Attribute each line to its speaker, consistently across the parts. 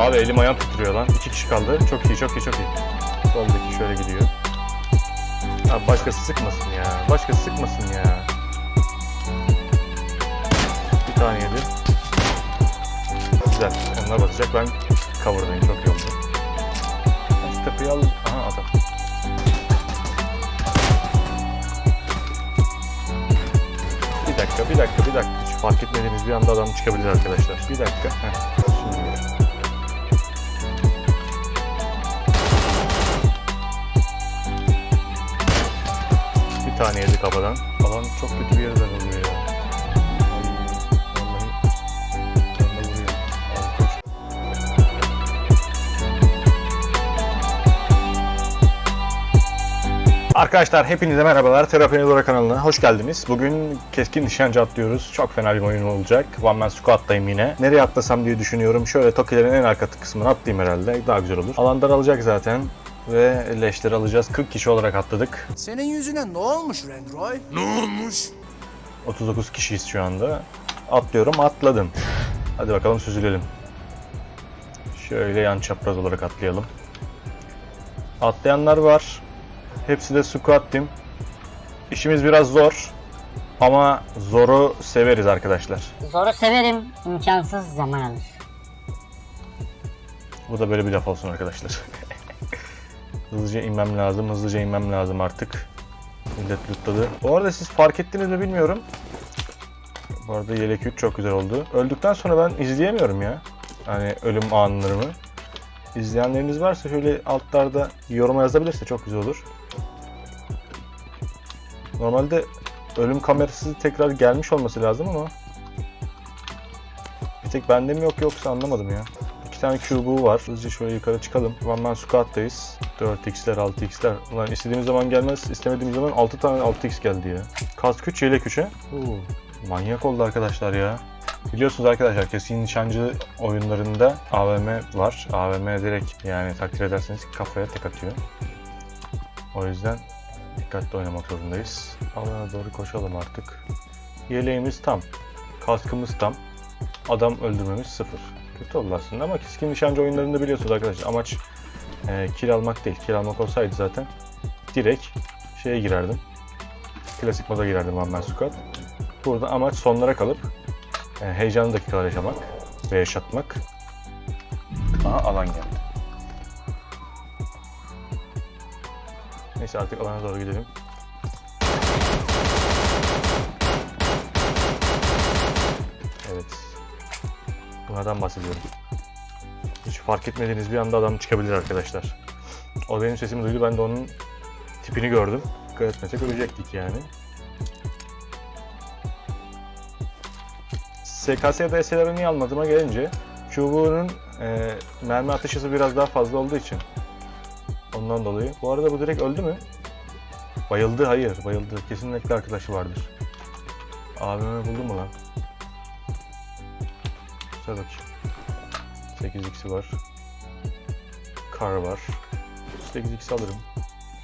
Speaker 1: Abi elim ayağım titriyor lan. İki kişi kaldı. Çok iyi, çok iyi, çok iyi. Soldaki şöyle gidiyor. Abi başkası sıkmasın ya. Başkası sıkmasın ya. Bir tane yedi. Güzel. Onlar basacak. Ben cover'dayım. Çok iyi oldu. Şu tepeyi al. Aha adam. Bir dakika, bir dakika, bir dakika. Hiç fark etmediğiniz bir anda adam çıkabilir arkadaşlar. Bir dakika. Heh. Tane yedi kafadan. Alan çok kötü bir yerden Arkadaşlar hepinize merhabalar. Terapi Dora kanalına hoş geldiniz. Bugün keskin nişancı atlıyoruz. Çok fena bir oyun olacak. One Man Squad'dayım yine. Nereye atlasam diye düşünüyorum. Şöyle Tokilerin en arka kısmına atlayayım herhalde. Daha güzel olur. Alanlar alacak zaten. Ve leşleri alacağız. 40 kişi olarak atladık.
Speaker 2: Senin yüzüne ne olmuş Rendroy? Ne olmuş?
Speaker 1: 39 kişiyiz şu anda. Atlıyorum, atladım. Hadi bakalım süzülelim. Şöyle yan çapraz olarak atlayalım. Atlayanlar var. Hepsi de squat team. İşimiz biraz zor. Ama zoru severiz arkadaşlar.
Speaker 3: Zoru severim, imkansız zaman alır.
Speaker 1: Bu da böyle bir laf olsun arkadaşlar. hızlıca inmem lazım, hızlıca inmem lazım artık. Millet lootladı. Bu arada siz fark ettiniz mi bilmiyorum. Bu arada yelek yük çok güzel oldu. Öldükten sonra ben izleyemiyorum ya. Hani ölüm anlarımı. İzleyenleriniz varsa şöyle altlarda yoruma yazabilirse çok güzel olur. Normalde ölüm kamerası tekrar gelmiş olması lazım ama bir tek bende mi yok yoksa anlamadım ya. İki tane cube'u var. Hızlıca şöyle yukarı çıkalım. One Man Squad'dayız. 4x'ler, 6x'ler. Ulan istediğimiz zaman gelmez, istemediğimiz zaman 6 tane 6x geldi ya. Kask 3, yelek 3'e. Oo, manyak oldu arkadaşlar ya. Biliyorsunuz arkadaşlar keskin nişancı oyunlarında AVM var. AVM direkt yani takdir ederseniz kafaya tek atıyor. O yüzden dikkatli oynamak zorundayız. Alana doğru koşalım artık. Yeleğimiz tam. Kaskımız tam. Adam öldürmemiz sıfır. Kötü oldu aslında ama keskin nişancı oyunlarında biliyorsunuz arkadaşlar amaç e, kill almak değil. Kill almak olsaydı zaten direkt şeye girerdim. Klasik moda girerdim One Man Squad. Burada amaç sonlara kalıp e, heyecanlı dakikalar yaşamak ve yaşatmak. Aha alan geldi. Neyse artık alana doğru gidelim. Evet. Bunlardan bahsediyorum. Hiç fark etmediğiniz bir anda adam çıkabilir arkadaşlar. O benim sesimi duydu, ben de onun tipini gördüm. Dikkat etmesek ölecektik yani. SKS SLR'ı niye almadığıma gelince çubuğunun e, mermi atış hızı biraz daha fazla olduğu için. Ondan dolayı. Bu arada bu direkt öldü mü? Bayıldı, hayır bayıldı. Kesinlikle arkadaşı vardır. Abime buldun mu lan? Güzel bakayım. 8x'i var. Kar var. 8x alırım.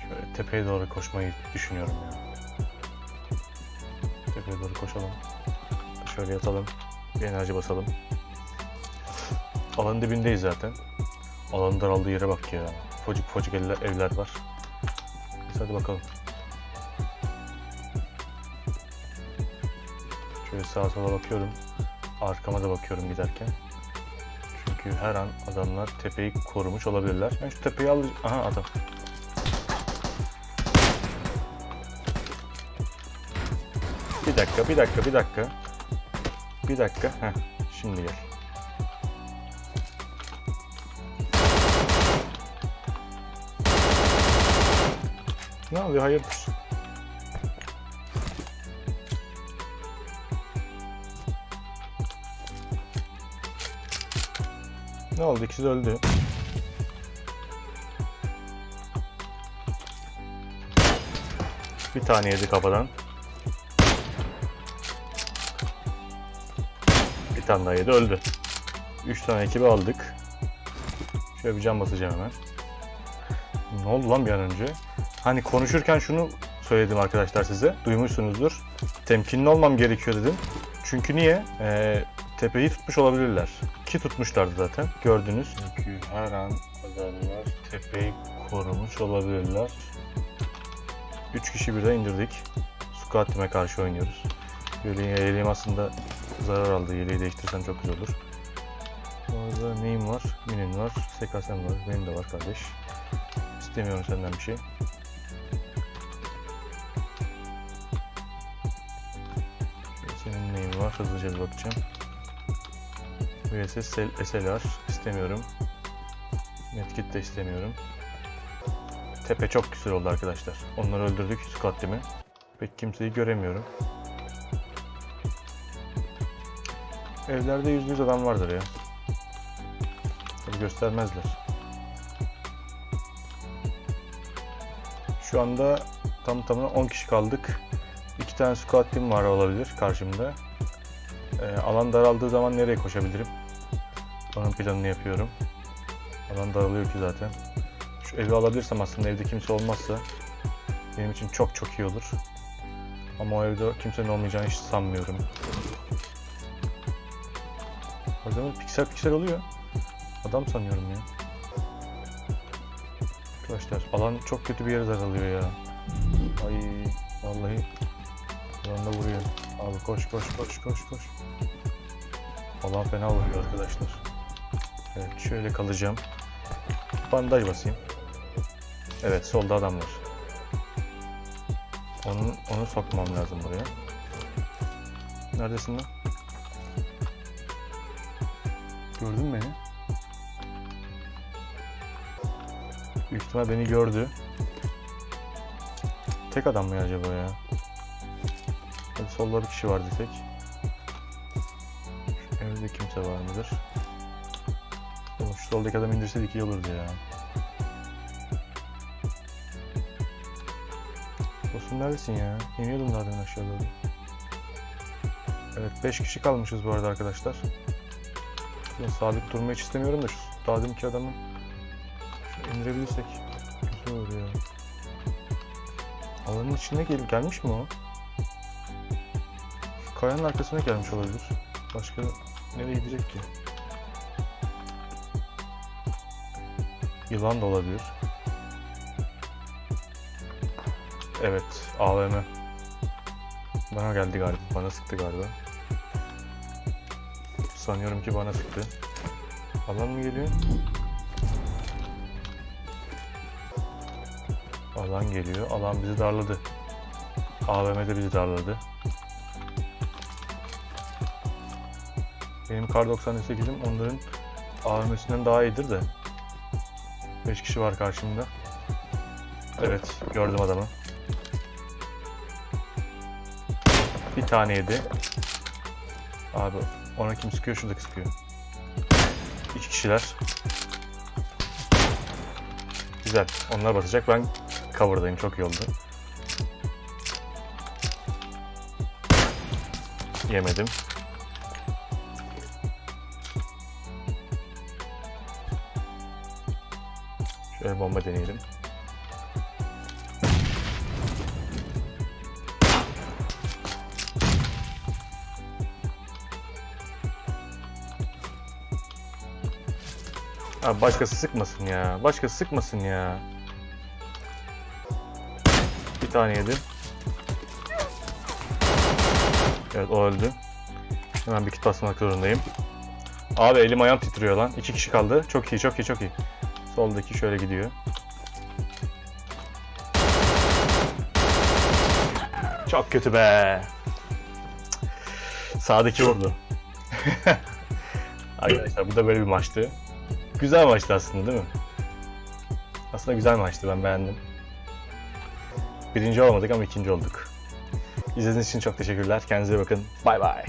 Speaker 1: Şöyle tepeye doğru koşmayı düşünüyorum ya. Tepeye doğru koşalım. Şöyle yatalım. Bir enerji basalım. Alanın dibindeyiz zaten. Alanın daraldığı yere bak ya. Focuk focuk evler, evler var. Neyse hadi bakalım. Şöyle sağa sola bakıyorum. Arkama da bakıyorum giderken. Çünkü her an adamlar tepeyi korumuş olabilirler. Ben şu tepeyi al... Aha adam. Bir dakika, bir dakika, bir dakika. Bir dakika. Heh, şimdi gel. Ne oluyor hayırdır? Ne oldu? İkisi de öldü. Bir tane yedi kafadan. Bir tane daha yedi öldü. Üç tane ekibi aldık. Şöyle bir can basacağım hemen. Ne oldu lan bir an önce? Hani konuşurken şunu söyledim arkadaşlar size. Duymuşsunuzdur. Temkinli olmam gerekiyor dedim. Çünkü niye? Ee, Tepeyi tutmuş olabilirler. Ki tutmuşlardı zaten. Gördünüz. Çünkü her an adamlar tepeyi korumuş olabilirler. 3 kişi birden indirdik. Squad Team'e karşı oynuyoruz. Yeleğim, yeleğim aslında zarar aldı. Yeleği değiştirsem çok güzel olur. Orada neyim var? Minin var. SKS'm var. Benim de var kardeş. İstemiyorum senden bir şey. Senin neyin var? Hızlıca bir bakacağım. VSS SL- SLR istemiyorum. Medkit de istemiyorum. Tepe çok güzel oldu arkadaşlar. Onları öldürdük squad team'i. Pek kimseyi göremiyorum. Evlerde yüz yüz adam vardır ya. Tabii göstermezler. Şu anda tam tamına 10 kişi kaldık. İki tane squad team var olabilir karşımda. Ee, alan daraldığı zaman nereye koşabilirim? Onun planını yapıyorum. Alan daralıyor ki zaten. Şu evi alabilirsem aslında evde kimse olmazsa benim için çok çok iyi olur. Ama o evde kimsenin olmayacağını hiç sanmıyorum. O zaman piksel piksel oluyor. Adam sanıyorum ya. Arkadaşlar alan çok kötü bir yere daralıyor ya. Ay vallahi alan vuruyor. Abi koş koş koş koş koş. Alan fena vuruyor arkadaşlar. Evet şöyle kalacağım. Bandaj basayım. Evet solda adam var. Onu, onu sokmam lazım buraya. Neredesin lan? Gördün mü beni? Büyük ihtimal beni gördü. Tek adam mı acaba ya? Hadi solda bir kişi var desek. Şu evde kimse var mıdır? Oğlum şu soldaki adam indirseydik iyi olurdu ya. Dostum neredesin ya? İniyordum zaten aşağı doğru. Evet 5 kişi kalmışız bu arada arkadaşlar. Ben sabit durmayı hiç istemiyorum da şu daha deminki adamı şu indirebilirsek güzel olur ya. Alanın içine gel gelmiş mi o? Şu kayanın arkasına gelmiş olabilir. Başka nereye gidecek ki? Yılan da olabilir. Evet, AVM. Bana geldi galiba, bana sıktı galiba. Sanıyorum ki bana sıktı. Alan mı geliyor? Alan geliyor. Alan bizi darladı. AVM de bizi darladı. Benim kar 98'im onların AVM'sinden daha iyidir de. 5 kişi var karşımda. Evet, gördüm adamı. Bir tane yedi. Abi ona kim sıkıyor? Şuradaki sıkıyor. İki kişiler. Güzel. Onlar batacak. Ben cover'dayım. Çok iyi oldu. Yemedim. Şöyle bomba deneyelim. Abi başkası sıkmasın ya. Başkası sıkmasın ya. Tane yedim. Evet o öldü. Hemen bir kit basmak zorundayım. Abi elim ayağım titriyor lan. İki kişi kaldı. Çok iyi çok iyi çok iyi. Soldaki şöyle gidiyor. Çok kötü be. Sağdaki vurdu. Arkadaşlar bu da böyle bir maçtı. Güzel maçtı aslında değil mi? Aslında güzel maçtı ben beğendim. Birinci olmadık ama ikinci olduk. İzlediğiniz için çok teşekkürler. Kendinize bakın. Bay bay.